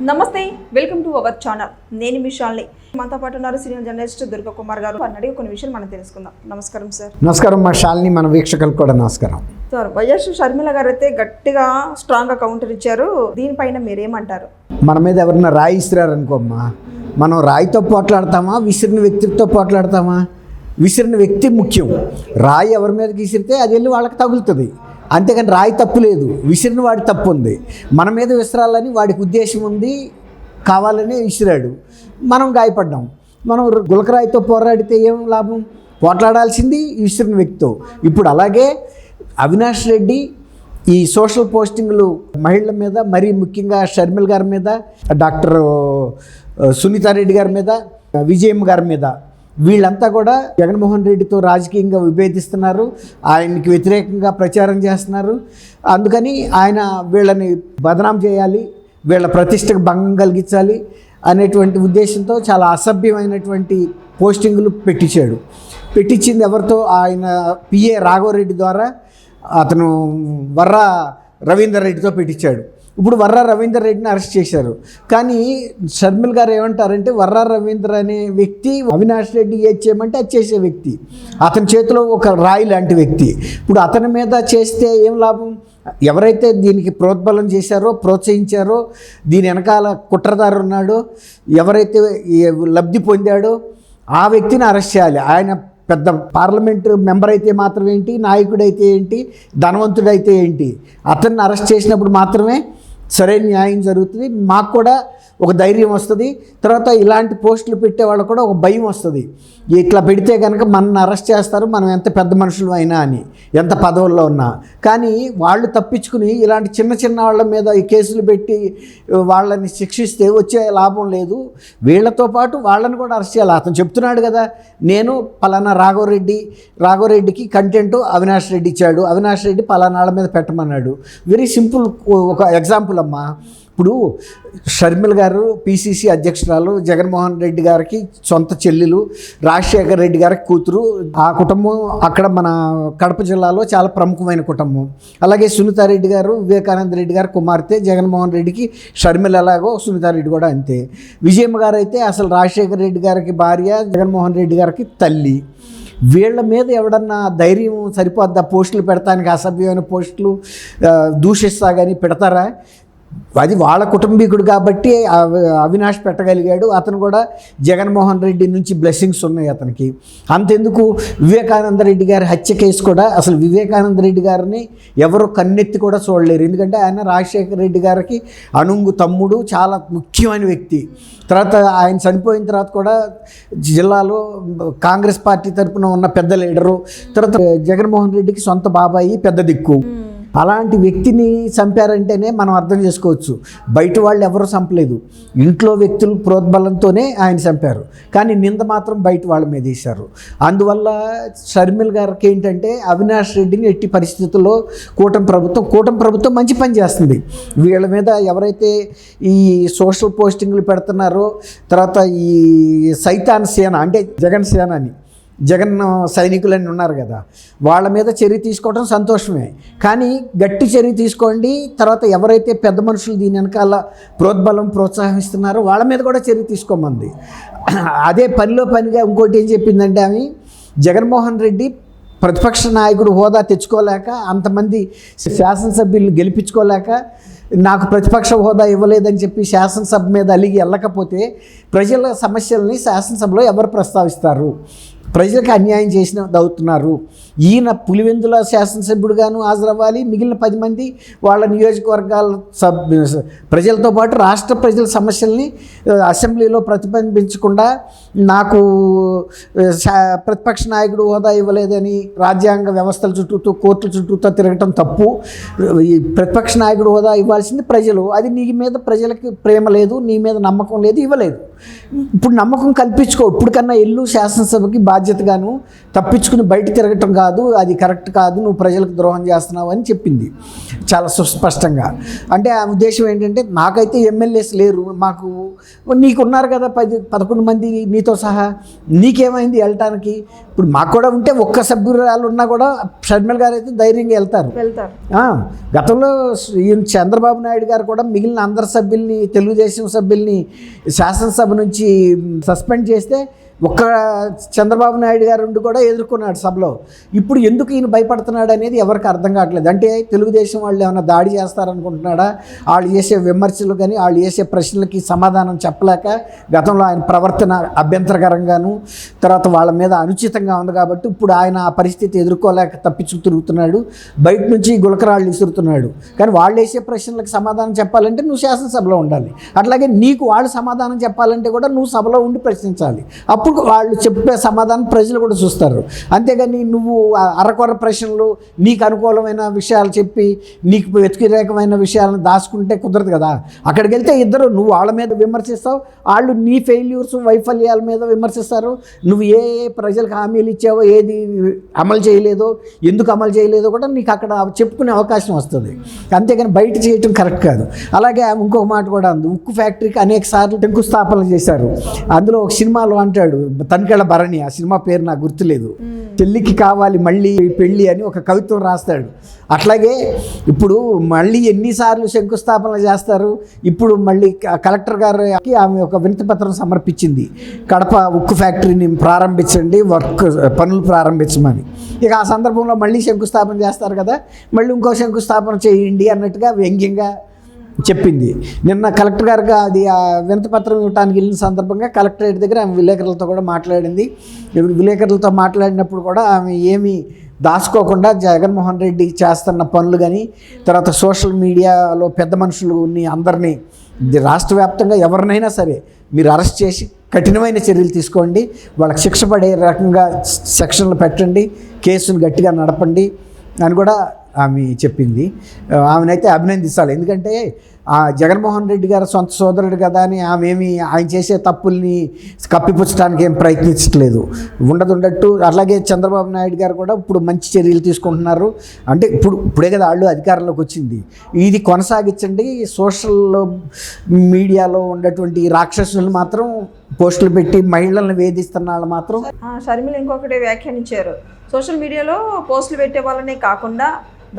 నమస్తే welcome to our channel. నేను మీ షాల్ని. మనతో పాటు ఉన్నారు సీనియర్ జర్నలిస్ట్ దుర్గా కుమార్ గారు అడిగి కొన్ని విషయాలు మనం తెలుసుకుందాం. నమస్కారం సార్. నమస్కారం మా శాలిని మన వీక్షకులకు కూడా నమస్కారం. సార్ వైఎస్ షర్మిల గారు అయితే గట్టిగా స్ట్రాంగ్గా కౌంటర్ ఇచ్చారు. దీనిపైన మీరేమంటారు? మన మీద ఎవరన్నా రాయి ఇస్తున్నారనుకోమ్మా మనం రాయితో పోట్లాడతామా? విసిరిన వ్యక్తితో పోట్లాడతామా? విసిరిన వ్యక్తి ముఖ్యం. రాయి ఎవరి మీదకి విసిరితే అది వెళ్ళి వాళ్ళకి తగులుతుంది. అంతేకాని రాయి తప్పు లేదు. విసిరిన వాడి తప్పు ఉంది. మన మీద విసిరాలని వాడికి ఉద్దేశం ఉంది. కావాలని విసిరాడు. మనం గాయపడ్డాం. మనం గులకరాయితో పోరాడితే ఏం లాభం? పోట్లాడాల్సింది విసిరిన వ్యక్తితో. ఇప్పుడు అలాగే అవినాష్ రెడ్డి ఈ సోషల్ పోస్టింగ్లు మహిళల మీద మరీ ముఖ్యంగా షర్మిల్ గారి మీద డాక్టర్ సునీతారెడ్డి గారి మీద విజయమ్మ గారి మీద వీళ్ళంతా కూడా జగన్మోహన్ రెడ్డితో రాజకీయంగా విభేదిస్తున్నారు. ఆయనకి వ్యతిరేకంగా ప్రచారం చేస్తున్నారు. అందుకని ఆయన వీళ్ళని బదనాం చేయాలి వీళ్ళ ప్రతిష్టకు భంగం కలిగించాలి అనేటువంటి ఉద్దేశంతో చాలా అసభ్యమైనటువంటి పోస్టింగులు పెట్టించాడు. పెట్టించింది ఎవరితో? ఆయన పిఏ రాఘవరెడ్డి ద్వారా అతను వర్రా రవీందర్ రెడ్డితో పెట్టించాడు. ఇప్పుడు వర్రా రవీందర్ రెడ్డిని అరెస్ట్ చేశారు. కానీ షర్మిల్ గారు ఏమంటారంటే వర్రా రవీందర్ అనే వ్యక్తి అవినాష్ రెడ్డి ఏది చేయమంటే అది చేసే వ్యక్తి. అతని చేతిలో ఒక రాయి లాంటి వ్యక్తి. ఇప్పుడు అతని మీద చేస్తే ఏం లాభం? ఎవరైతే దీనికి ప్రోద్బలం చేశారో ప్రోత్సహించారో దీని వెనకాల కుట్రదారు ఉన్నాడో ఎవరైతే లబ్ధి పొందాడో ఆ వ్యక్తిని అరెస్ట్ చేయాలి. ఆయన పెద్ద పార్లమెంట్ మెంబర్ అయితే మాత్రం ఏంటి నాయకుడైతే ఏంటి? ధనవంతుడైతే ఏంటి? అతన్ని అరెస్ట్ చేసినప్పుడు మాత్రమే సరైన న్యాయం జరుగుతుంది. మాకు కూడా ఒక ధైర్యం వస్తుంది. తర్వాత ఇలాంటి పోస్టులు పెట్టే వాళ్ళకు కూడా ఒక భయం వస్తుంది. ఇట్లా పెడితే కనుక మనల్ని అరెస్ట్ చేస్తారు. మనం ఎంత పెద్ద మనుషులు అయినా అని ఎంత పదవుల్లో ఉన్నా. కానీ వాళ్ళు తప్పించుకుని ఇలాంటి చిన్న చిన్న వాళ్ళ మీద ఈ కేసులు పెట్టి వాళ్ళని శిక్షిస్తే వచ్చే లాభం లేదు. వీళ్ళతో పాటు వాళ్ళని కూడా అరెస్ట్ చేయాలి. అతను చెప్తున్నాడు కదా నేను పలానా రాఘవరెడ్డి రాఘవరెడ్డికి కంటెంట్ అవినాష్ రెడ్డి ఇచ్చాడు. అవినాష్ రెడ్డి పలానా వాళ్ళ మీద పెట్టమన్నాడు. వెరీ సింపుల్ ఒక ఎగ్జాంపుల్ అమ్మా ఇప్పుడు షర్మిల్ గారు పిసిసి అధ్యక్షురాలు జగన్మోహన్ రెడ్డి గారికి సొంత చెల్లెలు రాజశేఖర్ రెడ్డి గారికి కూతురు. ఆ కుటుంబం అక్కడ మన కడప జిల్లాలో చాలా ప్రముఖమైన కుటుంబం. అలాగే సునీతారెడ్డి గారు వివేకానంద రెడ్డి గారు కుమార్తె జగన్మోహన్ రెడ్డికి షర్మిల ఎలాగో సునీతారెడ్డి కూడా అంతే. విజయమ్మ గారు అయితే అసలు రాజశేఖర్ రెడ్డి గారికి భార్య జగన్మోహన్ రెడ్డి గారికి తల్లి. వీళ్ళ మీద ఎవడన్నా ధైర్యం సరిపోద్దా? పోస్టులు పెడతానికి అసభ్యమైన పోస్టులు దూషిస్తా కానీ పెడతారా? అది వాళ్ళ కుటుంబీకుడు కాబట్టి అవి- అవినాష్ పెట్టగలిగాడు. అతను కూడా జగన్మోహన్ రెడ్డి నుంచి బ్లెస్సింగ్స్ ఉన్నాయి అతనికి. అంతెందుకు వివేకానంద రెడ్డి గారి హత్య కేసు కూడా అసలు వివేకానంద రెడ్డి గారిని ఎవరు కన్నెత్తి కూడా చూడలేరు. ఎందుకంటే ఆయన రాజశేఖర రెడ్డి గారికి అనుంగు తమ్ముడు చాలా ముఖ్యమైన వ్యక్తి. తర్వాత ఆయన చనిపోయిన తర్వాత కూడా జిల్లాలో కాంగ్రెస్ పార్టీ తరపున ఉన్న పెద్ద లీడరు. తర్వాత జగన్మోహన్ రెడ్డికి సొంత బాబాయి పెద్ద దిక్కు. అలాంటి వ్యక్తిని చంపారంటేనే మనం అర్థం చేసుకోవచ్చు. బయట వాళ్ళు ఎవరు చంపలేదు. ఇంట్లో వ్యక్తులు ప్రోద్బలంతోనే ఆయన చంపారు. కానీ నింద మాత్రం బయట వాళ్ళ మీద వేశారు. అందువల్ల షర్మిల్ గారికి ఏంటంటే అవినాష్ రెడ్డిని ఎట్టి పరిస్థితుల్లో కూటమి ప్రభుత్వం కూటమి ప్రభుత్వం మంచి పని చేస్తుంది. వీళ్ళ మీద ఎవరైతే ఈ సోషల్ పోస్టింగ్లు పెడుతున్నారో తర్వాత ఈ సైతాన్ సేన అంటే జగన్ సేన అని జగన్ సైనికులని ఉన్నారు కదా వాళ్ళ మీద చర్య తీసుకోవడం సంతోషమే. కానీ గట్టి చర్య తీసుకోండి తర్వాత ఎవరైతే పెద్ద మనుషులు దీని వెనకాల ప్రోద్బలం ప్రోత్సాహిస్తున్నారో వాళ్ళ మీద కూడా చర్య తీసుకోమంది. అదే పనిలో పనిగా ఇంకోటి ఏం చెప్పిందంటే ఆమె జగన్మోహన్ రెడ్డి ప్రతిపక్ష నాయకుడు హోదా తెచ్చుకోలేక అంతమంది శాసనసభ్యులను గెలిపించుకోలేక నాకు ప్రతిపక్ష హోదా ఇవ్వలేదని చెప్పి శాసనసభ మీద అలిగి వెళ్ళకపోతే ప్రజల సమస్యల్ని శాసనసభలో ఎవరు ప్రస్తావిస్తారు? ప్రజలకు అన్యాయం చేసిన అవుతున్నారు. ఈయన పులివెందుల శాసనసభ్యుడుగాను హాజరవ్వాలి. మిగిలిన పది మంది వాళ్ళ నియోజకవర్గాల సబ్ ప్రజలతో పాటు రాష్ట్ర ప్రజల సమస్యల్ని అసెంబ్లీలో ప్రతిబింబించకుండా నాకు ప్రతిపక్ష నాయకుడు హోదా ఇవ్వలేదని రాజ్యాంగ వ్యవస్థల చుట్టూతో కోర్టుల చుట్టూతో తిరగటం తప్పు. ఈ ప్రతిపక్ష నాయకుడు హోదా ఇవ్వాల్సింది ప్రజలు. అది నీ మీద ప్రజలకి ప్రేమ లేదు నీ మీద నమ్మకం లేదు ఇవ్వలేదు. ఇప్పుడు నమ్మకం కల్పించుకో. ఇప్పుడు కన్నా ఎల్లు శాసనసభకి బాధ్యతగాను తప్పించుకుని బయట తిరగటం కాదు అది కరెక్ట్ కాదు నువ్వు ప్రజలకు ద్రోహం చేస్తున్నావు అని చెప్పింది. చాలా సుస్పష్టంగా. అంటే ఆ ఉద్దేశం ఏంటంటే నాకైతే ఎమ్మెల్యేస్ లేరు మాకు నీకున్నారు కదా పది పదకొండు మంది నీతో సహా నీకేమైంది వెళ్ళటానికి? ఇప్పుడు మాకు కూడా ఉంటే ఒక్క సభ్యురాలు ఉన్నా కూడా షర్మిల గారు అయితే ధైర్యంగా వెళ్తారు. గతంలో ఈయన చంద్రబాబు నాయుడు గారు కూడా మిగిలిన అందరి సభ్యుల్ని తెలుగుదేశం సభ్యుల్ని శాసనసభ నుంచి సస్పెండ్ చేస్తే ఒక్క చంద్రబాబు నాయుడు గారు కూడా ఎదుర్కొన్నాడు సభలో. ఇప్పుడు ఎందుకు ఈయన భయపడుతున్నాడు అనేది ఎవరికి అర్థం కావట్లేదు. అంటే తెలుగుదేశం వాళ్ళు ఏమైనా దాడి చేస్తారనుకుంటున్నాడా? వాళ్ళు చేసే విమర్శలు కానీ వాళ్ళు చేసే ప్రశ్నలకి సమాధానం చెప్పలేక గతంలో ఆయన ప్రవర్తన అభ్యంతరకరంగాను తర్వాత వాళ్ళ మీద అనుచితంగా ఉంది కాబట్టి ఇప్పుడు ఆయన ఆ పరిస్థితి ఎదుర్కోలేక తప్పించు తిరుగుతున్నాడు. బయట నుంచి గులకరాళ్ళు విసురుతున్నాడు కానీ వాళ్ళు వేసే ప్రశ్నలకు సమాధానం చెప్పాలంటే నువ్వు శాసనసభలో ఉండాలి. అట్లాగే నీకు వాళ్ళు సమాధానం చెప్పాలంటే కూడా నువ్వు సభలో ఉండి ప్రశ్నించాలి. అప్పుడు వాళ్ళు చెప్పే సమాధానం ప్రజలు కూడా చూస్తారు. అంతేగాని నువ్వు అరకొర ప్రశ్నలు నీకు అనుకూలమైన విషయాలు చెప్పి నీకు వ్యతిరేకమైన విషయాలను దాచుకుంటే కుదరదు కదా. అక్కడికి వెళ్తే ఇద్దరు నువ్వు వాళ్ళ మీద విమర్శిస్తావు వాళ్ళు నీ ఫెయిల్యూర్స్ వైఫల్యాల మీద విమర్శిస్తారు. నువ్వు ఏ ఏ ప్రజలకు హామీలు ఇచ్చావో ఏది అమలు చేయలేదో ఎందుకు అమలు చేయలేదో కూడా నీకు అక్కడ చెప్పుకునే అవకాశం వస్తుంది. అంతేగాని బయట చేయటం కరెక్ట్ కాదు. అలాగే ఇంకొక మాట కూడా ఉంది ఉక్కు ఫ్యాక్టరీకి అనేక సార్లు శంకుస్థాపనలు చేశారు. అందులో ఒక సినిమాలో అంటాడు తనికెళ్ళ భరణి ఆ సినిమా పేరు నాకు గుర్తులేదు. చెల్లికి కావాలి మళ్ళీ పెళ్ళి అని ఒక కవిత్వం రాస్తాడు. అట్లాగే ఇప్పుడు మళ్ళీ ఎన్నిసార్లు శంకుస్థాపనలు చేస్తారు. ఇప్పుడు మళ్ళీ కలెక్టర్ గారికి ఆమె ఒక వినతి పత్రం సమర్పించింది. కడప ఉక్కు ఫ్యాక్టరీని ప్రారంభించండి వర్క్ పనులు ప్రారంభించమని. ఇక ఆ సందర్భంలో మళ్ళీ శంకుస్థాపన చేస్తారు కదా. మళ్ళీ ఇంకో శంకుస్థాపన చేయండి అన్నట్టుగా వ్యంగ్యంగా చెప్పింది. నిన్న కలెక్టర్ గారికి అది ఆ వినతి ఇవ్వడానికి వెళ్ళిన సందర్భంగా కలెక్టరేట్ దగ్గర ఆమె విలేకరులతో కూడా మాట్లాడింది. విలేకరులతో మాట్లాడినప్పుడు కూడా ఆమె ఏమి దాచుకోకుండా జగన్మోహన్ రెడ్డి చేస్తున్న పనులు కానీ తర్వాత సోషల్ మీడియాలో పెద్ద మనుషులని అందరినీ రాష్ట్ర వ్యాప్తంగా ఎవరినైనా సరే మీరు అరెస్ట్ చేసి కఠినమైన చర్యలు తీసుకోండి. వాళ్ళకి శిక్ష పడే రకంగా సెక్షన్లు పెట్టండి. కేసును గట్టిగా నడపండి. అని కూడా ఆమె చెప్పింది. ఆమెనైతే అభినందించాలి ఎందుకంటే ఆ జగన్మోహన్ రెడ్డి గారు సొంత సోదరుడు కదా అని ఆమె ఏమి ఆయన చేసే తప్పుల్ని కప్పిపుచ్చడానికి ఏం ప్రయత్నించట్లేదు. ఉండదు ఉండట్టు అలాగే చంద్రబాబు నాయుడు గారు కూడా ఇప్పుడు మంచి చర్యలు తీసుకుంటున్నారు. అంటే ఇప్పుడు ఇప్పుడే కదా వాళ్ళు అధికారంలోకి వచ్చింది. ఇది కొనసాగించండి. సోషల్ మీడియాలో ఉన్నటువంటి రాక్షసులు మాత్రం పోస్టులు పెట్టి మహిళలను వేధిస్తున్న వాళ్ళు మాత్రం ఆ, షర్మిల ఇంకొకటి వ్యాఖ్యానించారు. సోషల్ మీడియాలో పోస్టులు పెట్టే వాళ్ళనే కాకుండా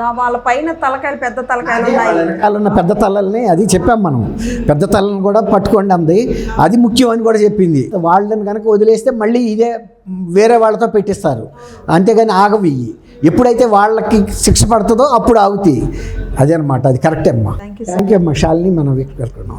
వాళ్ళ పైన తలకాయలు పెద్ద తలకాయలు ఉన్నాయి. వెనకాలన్న పెద్ద తలల్ని అది చెప్పాం మనం. పెద్ద తలని కూడా పట్టుకోండి అంది. అది ముఖ్యం అని కూడా చెప్పింది. వాళ్ళని కనుక వదిలేస్తే మళ్ళీ ఇదే వేరే వాళ్ళతో పెట్టిస్తారు. అంతేగాని ఆగవి ఎప్పుడైతే వాళ్ళకి శిక్ష పడుతుందో అప్పుడు ఆగుతాయి. అదే అనమాట అది కరెక్టే అమ్మా. థ్యాంక్ యూ అమ్మా. షాలిని మనం నమస్కారం